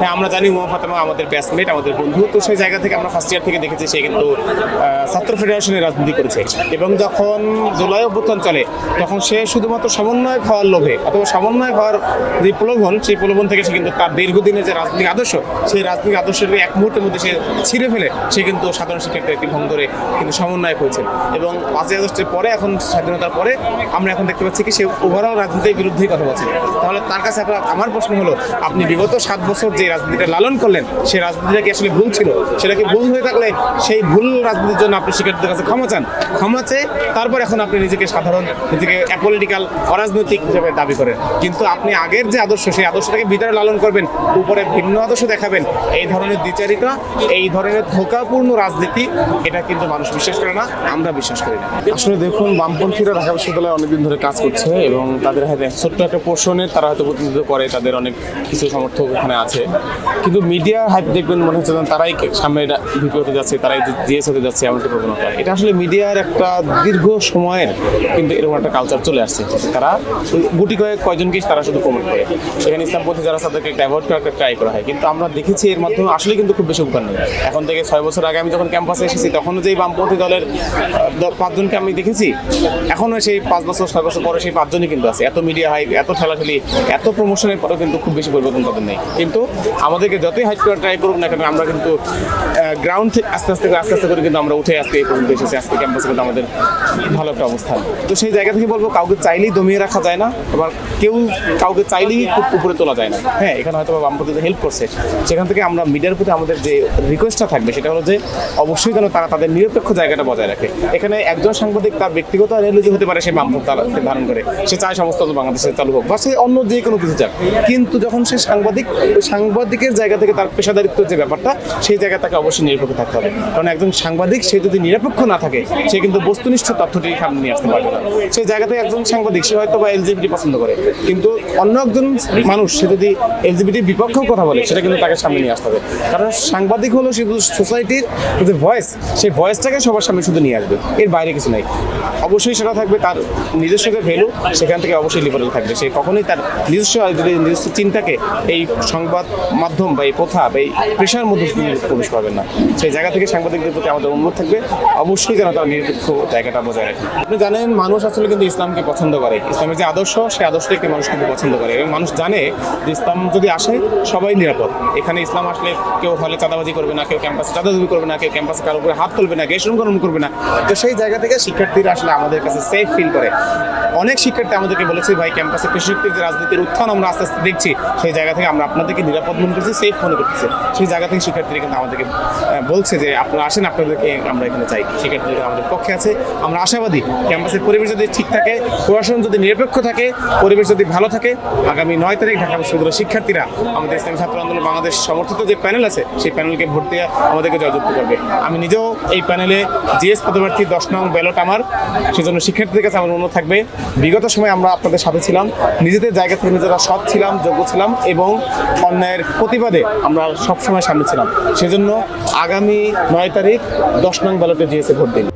হ্যাঁ আমরা জানি উমা ফাতেমা আমাদের ব্যাচমেট আমাদের বন্ধু। তো সেই জায়গা থেকে আমরা ফার্স্ট ইয়ার থেকে দেখেছি, সে কিন্তু ছাত্র ফেডারেশনের রাজনীতি করেছে। এবং যখন জুলাই অভ্যুত্থান চলে, তখন সে শুধুমাত্র সমন্বয় হওয়ার লোভে অথবা সমন্বয় হওয়ার যে প্রলোভন, সেই প্রলোভন থেকে সে কিন্তু তার দীর্ঘদিনের যে রাজনৈতিক আদর্শ, সেই রাজনৈতিক আদর্শের এক মুহূর্তের মধ্যে সে ছিঁড়ে ফেলে, সে কিন্তু সাধারণ শিক্ষার্থী একটি ভঙ্গ ধরে কিন্তু সমন্বয় হয়েছে। এবং পাঁচই আগস্টের পরে, এখন স্বাধীনতার পরে, আমরা এখন দেখতে পাচ্ছি কি সে ওভারঅল রাজনীতির বিরুদ্ধেই কথা বলছে। তাহলে তার কাছে আপনার আমার প্রশ্ন হলো, আপনি বিগত সাত বছর যে রাজনীতিটা লালন করলেন, সেই রাজনীতিটা কি আসলে ভুল ছিল? সেটা কি ভুল হয়ে থাকলে সেই ভুল রাজনীতির জন্য আপনি শিক্ষার্থীদের কাছে ক্ষমা চান? ক্ষমা চেয়ে তারপর এখন আপনি নিজেকে সাধারণ, নিজেকে অ্যাপলিটিক্যাল অরাজনৈতিক হিসেবে দাবি করেন। কিন্তু আপনি আগের যে আদর্শ, সেই আদর্শটাকে ভিতরে লালন করবেন, উপরে ভিন্ন আদর্শ দেখাবেন। এই ধরনের দ্বিচারিতা, এই ধরনের ধোকাপূর্ণ রাজনীতি, এটা কিন্তু মানুষ বিশ্বাস করে না, আমরা বিশ্বাস করি না। আসলে দেখুন, বামপন্থীরা ঢাকা বিশ্ববিদ্যালয়ে অনেকদিন ধরে কাজ করছে এবং তাদের হাতে ছোট্ট একটা পোর্শনের তারা হয়তো প্রতিনিধিত্ব করে, তাদের অনেক কিছু সমর্থক এখানে আছে। কিন্তু মিডিয়া হাইপ দেখবেন মনে হচ্ছে তারাই সামনে ভিপি হতে যাচ্ছে, তারাই জিএস হতে যাচ্ছে এমন একটা প্রবণতা এটা আসলে মিডিয়ার একটা দীর্ঘ সময়ের কিন্তু এরকম একটা কালচার চলে আসছে। তারা গুটি কয়েক, কয়জনকেই তারা শুধু প্রমোট করে। এখানে ইসলামপন্থী যারা তাদেরকে ডাইভার্ট করার ট্রাই করা হয়। কিন্তু আমরা দেখেছি এর মাধ্যমে আসলে কিন্তু খুব বেশি উপকার নেই। এখন থেকে ছয় বছর আগে আমি যখন ক্যাম্পাসে এসেছি, তখনও যেই বামপন্থী দলের পাঁচজনকে আমি দেখেছি, এখনও সেই পাঁচ বছর, ছয় বছর পরে সেই পাঁচজনই কিন্তু আছে। এত মিডিয়া হাইপ এত ঠেলাঠেলি, এত প্রমোশনের পরেও কিন্তু খুব বেশি পরিবর্তন তাদের নেই। কিন্তু আমাদেরকে যতই হাইট করার ট্রাই করুক না কেন, আমরা কিন্তু গ্রাউন্ড থেকে আস্তে আস্তে করে, আস্তে আস্তে করে কিন্তু আমরা উঠে আজকে এই পর্যন্ত এসেছি। আজকে ক্যাম্পাসে কিন্তু আমাদের ভালো একটা অবস্থান। তো সেই জায়গা থেকে বলব, কাউকে চাইলেই দমিয়ে রাখা যায় না, আবার কেউ কাউকে চাইলেই খুব উপরে তোলা যায় না। হ্যাঁ এখানে হয়তো বামপন্থীদের হেল্প করছে, সেখান থেকে আমরা মিডিয়ার প্রতি আমাদের যে রিকোয়েস্টটা থাকবে, সেটা হলো যে অবশ্যই যেন তারা তাদের নিরপেক্ষ জায়গাটা বজায় রাখে। এখানে একজন সাংবাদিক তার ব্যক্তিগত আইডিওলজি হতে পারে, সে বামপন্থী ধারণ করে। সে চায় সমস্ত বাংলাদেশে চালু হোক, বা সে অন্য যে কোনো কিছু চাক। কিন্তু যখন সে সাংবাদিক সাংবাদিকের জায়গা থেকে তার পেশাদারিত্ব যে ব্যাপারটা, সেই জায়গায় তাকে অবশ্যই নিরপেক্ষ থাকতে হবে। কারণ একজন সাংবাদিক, সে যদি নিরপেক্ষ না থাকে, সে কিন্তু বস্তুনিষ্ঠ তথ্যটি সামনে নিয়ে আসতে পারবে না। সেই জায়গা থেকে একজন সাংবাদিক, সে হয়তো বা এলজিবিটি পছন্দ করে। কিন্তু অন্য একজন মানুষ, সে যদি এলজিবিটির বিপক্ষেও কথা বলে, সেটা কিন্তু তাকে সামনে নিয়ে আসতে হবে। কারণ সাংবাদিক হলো শুধু সোসাইটির যে ভয়েস সেই ভয়েসটাকে সবার সামনে শুধু নিয়ে আসবে। এর বাইরে কিছু নাই। অবশ্যই সেটা থাকবে তার নিজস্ব যে ভ্যালু সেখান থেকে অবশ্যই লিবারেল থাকবে। সে কখনোই তার নিজস্ব নিজস্ব চিন্তাকে এই সংবাদ মাধ্যম বা এই প্রথা বা এই পেশার মধ্যে প্রবেশ করবেন না। সেই জায়গা থেকে সাংবাদিকদের প্রতি আমাদের অনুরোধ থাকবে, অবশ্যই যেন তার নিরপেক্ষ জায়গাটা বজায় রাখে। আপনি জানেন, মানুষ আসলে কিন্তু ইসলামকে পছন্দ করে। ইসলামের যে আদর্শ, সেই আদর্শটাকে মানুষ কিন্তু পছন্দ করে। এবং মানুষ জানে যে ইসলাম যদি আসে, সবাই নিরাপদ। এখানে ইসলাম আসলে কেউ হলে চাঁদাবাজি করবে না, কেউ ক্যাম্পাসে চাঁদাবাজি করবে না, কেউ ক্যাম্পাসে কারও উপরে হাত তুলবে না গেসরম করবে না। তো সেই জায়গা থেকে শিক্ষার্থীরা আসলে আমাদের কাছে সেফ ফিল করে। অনেক শিক্ষার্থী আমাদেরকে বলেছে, ভাই, ক্যাম্পাসে কৃষকদের যে রাজনীতির উত্থান আমরা আস্তে আস্তে দেখছি, সেই জায়গা থেকে আমরা আপনাদেরকে নিরাপদ মনে করছি সেফ মনে করতেছি সেই জায়গা থেকে শিক্ষার্থীরা কিন্তু আমাদেরকে বলছে যে, আপনারা আসেন, আপনাদেরকে আমরা এখানে চাই। শিক্ষার্থীরা আমাদের পক্ষে আছে। আমরা আশাবাদী ক্যাম্পাসের পরিবেশ যদি ঠিক থাকে, প্রশাসন যদি নিরপেক্ষ থাকে, পরিবেশ যদি ভালো থাকে, আগামী নয় তারিখ ঢাকা বিশ্ববিদ্যালয়ের শিক্ষার্থীরা আমাদের ইসলামী ছাত্র আন্দোলন বাংলাদেশ সমর্থিত যে প্যানেল আছে, সেই প্যানেলকে ভোট দিয়ে আমাদেরকে জয়যুক্ত করবে। আমি নিজেও এই প্যানেলে জিএস পদপ্রার্থী দশ নং ব্যালট আমার, সেজন্য শিক্ষার্থীদের কাছে আমার অনুরোধ থাকবে বিগত সময় আমরা আপনাদের সাথে ছিলাম। নিজেদের জায়গা থেকে নিজেরা সৎ ছিলাম, যোগ্য ছিলাম এবং অন্যায়ের প্রতিবাদে আমরা সবসময় সামনে ছিলাম। সেজন্য আগামী নয় তারিখ দশ নং ব্যালটে জিএসে ভোট দিন।